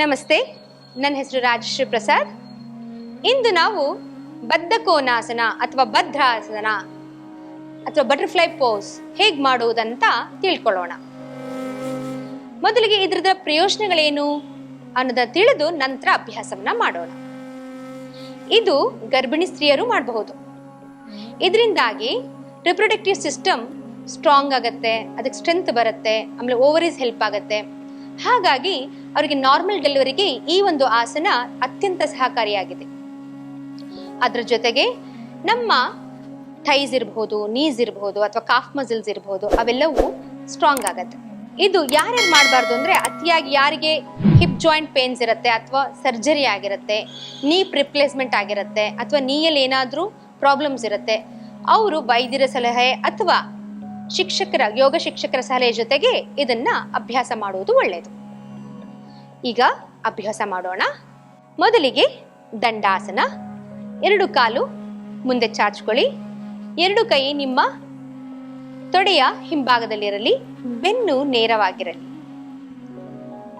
ನಮಸ್ತೆ, ನನ್ನ ಹೆಸರು ರಾಜಶ್ರೀ ಪ್ರಸಾದ್. ಇಂದು ನಾವು ಬದ್ಧ ಕೋನಾಸನ ಅಥವಾ ಭದ್ರಾಸನ ಅಥವಾ ಬಟರ್ಫ್ಲೈ ಪೋಸ್ ಹೇಗೆ ಮಾಡುವುದಂತ ತಿಳ್ಕೊಳ್ಳೋಣ. ಮೊದಲಿಗೆ ಇದ್ರದ ಪ್ರಯೋಜನಗಳೇನು ಅನ್ನೋದ ತಿಳಿದು ನಂತರ ಅಭ್ಯಾಸವನ್ನ ಮಾಡೋಣ. ಇದು ಗರ್ಭಿಣಿ ಸ್ತ್ರೀಯರು ಮಾಡಬಹುದು. ಇದರಿಂದಾಗಿ ರಿಪ್ರೊಡಕ್ಟಿವ್ ಸಿಸ್ಟಮ್ ಸ್ಟ್ರಾಂಗ್ ಆಗತ್ತೆ, ಅದಕ್ಕೆ ಸ್ಟ್ರೆಂತ್ ಬರುತ್ತೆ, ಆಮೇಲೆ ಓವರೀಸ್ ಹೆಲ್ಪ್ ಆಗುತ್ತೆ. ಹಾಗಾಗಿ ಅವರಿಗೆ ನಾರ್ಮಲ್ ಡೆಲಿವರಿಗೆ ಈ ಒಂದು ಆಸನ ಅತ್ಯಂತ ಸಹಕಾರಿಯಾಗಿದೆ. ಅದ್ರ ಜೊತೆಗೆ ನಮ್ಮ ಥೈಸ್ ಇರಬಹುದು ನೀಸ್ ಇರಬಹುದು ಅಥವಾ ಕಾಫ್ ಮಸಲ್ಸ್ ಇರಬಹುದು ಅವೆಲ್ಲವೂ ಸ್ಟ್ರಾಂಗ್ ಆಗತ್ತೆ. ಇದು ಯಾರ್ಯಾರು ಮಾಡಬಾರ್ದು ಅಂದ್ರೆ ಅತಿಯಾಗಿ ಯಾರಿಗೆ ಹಿಪ್ ಜಾಯಿಂಟ್ ಪೇನ್ಸ್ ಇರುತ್ತೆ ಅಥವಾ ಸರ್ಜರಿ ಆಗಿರುತ್ತೆ ನೀ ರಿಪ್ಲೇಸ್ಮೆಂಟ್ ಆಗಿರುತ್ತೆ ಅಥವಾ ನೀಯಲ್ಲಿ ಏನಾದರೂ ಪ್ರಾಬ್ಲಮ್ಸ್ ಇರುತ್ತೆ, ಅವರು ವೈದ್ಯರ ಸಲಹೆ ಅಥವಾ ಶಿಕ್ಷಕರ, ಯೋಗ ಶಿಕ್ಷಕರ ಸಲಹೆ ಜೊತೆಗೆ ಇದನ್ನ ಅಭ್ಯಾಸ ಮಾಡುವುದು ಒಳ್ಳೆಯದು ಈಗ ಅಭ್ಯಾಸ ಮಾಡೋಣ. ಮೊದಲಿಗೆ ದಂಡಾಸನ. ಎರಡು ಕಾಲು, ಮುಂದೆ ಚಾಚ್ಕೊಳ್ಳಿ. ಎರಡು ಕೈ ನಿಮ್ಮ ತೊಡೆಯ ಹಿಂಭಾಗದಲ್ಲಿರಲಿ, ಬೆನ್ನು ನೇರವಾಗಿರಲಿ.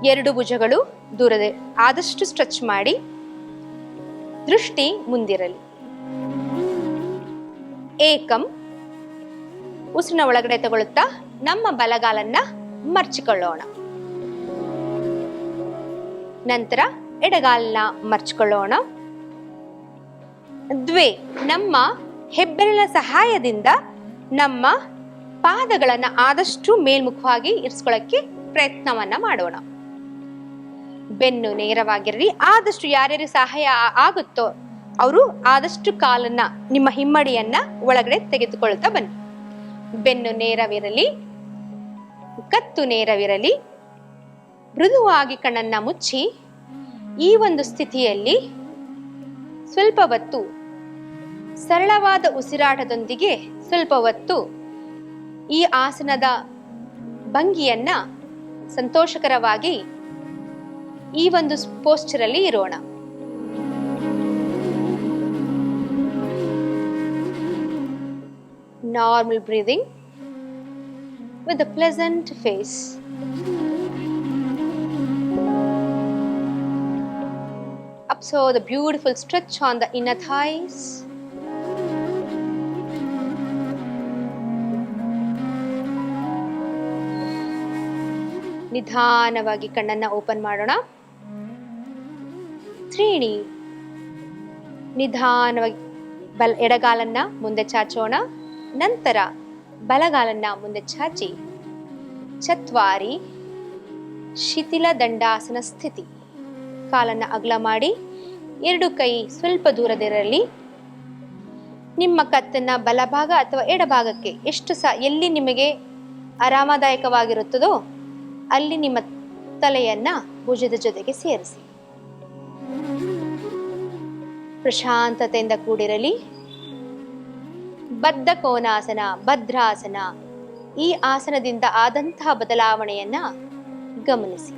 ಎರಡು ಭುಜಗಳು ದೂರದ, ಆದಷ್ಟು ಸ್ಟ್ರೆಚ್ ಮಾಡಿ, ದೃಷ್ಟಿ ಮುಂದಿರಲಿ. ಏಕಂ ಉಸಿರಿನ ಒಳಗಡೆ ತಗೊಳ್ಳುತ್ತಾ ನಮ್ಮ ಬಲಗಾಲನ್ನ ಮರ್ಚಿಕೊಳ್ಳೋಣ. ನಂತರ ಎಡಗಾಲನ್ನ ಮರ್ಚಿಕೊಳ್ಳೋಣ. ದ್ವೇ, ನಮ್ಮ ಹೆಬ್ಬೆರಳ ಸಹಾಯದಿಂದ ನಮ್ಮ ಪಾದಗಳನ್ನ ಆದಷ್ಟು ಮೇಲ್ಮುಖವಾಗಿ ಇರಿಸ್ಕೊಳ್ಳಕ್ಕೆ ಪ್ರಯತ್ನವನ್ನ ಮಾಡೋಣ. ಬೆನ್ನು ನೇರವಾಗಿರಲಿ ಆದಷ್ಟು ಯಾರ್ಯಾರು ಸಹಾಯ ಆಗುತ್ತೋ, ಅವರು ಆದಷ್ಟು ಕಾಲನ್ನ ನಿಮ್ಮ ಹಿಮ್ಮಡಿಯನ್ನ ಒಳಗಡೆ ತೆಗೆದುಕೊಳ್ತಾ ಬನ್ನಿ. ಬೆನ್ನು ನೇರವಿರಲಿ, ಕತ್ತು ನೇರವಿರಲಿ, ಮೃದುವಾಗಿ ಕಣ್ಣನ್ನ ಮುಚ್ಚಿ, ಈ ಒಂದು ಸ್ಥಿತಿಯಲ್ಲಿ ಸ್ವಲ್ಪ ಹೊತ್ತು ಸರಳವಾದ ಉಸಿರಾಟದೊಂದಿಗೆ ಸ್ವಲ್ಪ ಹೊತ್ತು ಈ ಆಸನದ ಭಂಗಿಯನ್ನ ಸಂತೋಷಕರವಾಗಿ ಈ ಒಂದು ಪೋಸ್ಚರ್ ಅಲ್ಲಿ ಇರೋಣ. Normal breathing with a pleasant face. Observe the beautiful stretch on the inner thighs. ನಿಧಾನವಾಗಿ ಕಣ್ಣನ್ನ ಓಪನ್ ಮಾಡೋಣ ತ್ರೀಣಿ ನಿಧಾನವಾಗಿ ಬಲ್ ಎಡಗಾಲನ್ನ ಮುಂದೆ ಚಾಚೋಣ ನಂತರ ಬಲಗಾಲನ್ನ ಮುಂದೆ ಚಾಚಿ. ಚತ್ವಾರಿ, ಶಿಥಿಲ ದಂಡಾಸನ ಸ್ಥಿತಿ. ಕಾಲನ್ನ ಅಗಲ ಮಾಡಿ, ಎರಡು ಕೈ ಸ್ವಲ್ಪ ದೂರದಿರಲಿ ನಿಮ್ಮ ಕತ್ತನ್ನ ಬಲಭಾಗ ಅಥವಾ ಎಡಭಾಗಕ್ಕೆ ಎಷ್ಟು ಸಹ ಎಲ್ಲಿ ನಿಮಗೆ ಆರಾಮದಾಯಕವಾಗಿರುತ್ತದೋ ಅಲ್ಲಿ ನಿಮ್ಮ ತಲೆಯನ್ನ ಭುಜದ ಜೊತೆಗೆ ಸೇರಿಸಿ. ಪ್ರಶಾಂತತೆಯಿಂದ ಕೂಡಿರಲಿ. ಬದ್ಧ ಕೋನಾಸನ ಭದ್ರಾಸನ ಈ ಆಸನದಿಂದ ಆದಂತಹ ಬದಲಾವಣೆಯನ್ನ ಗಮನಿಸಿ.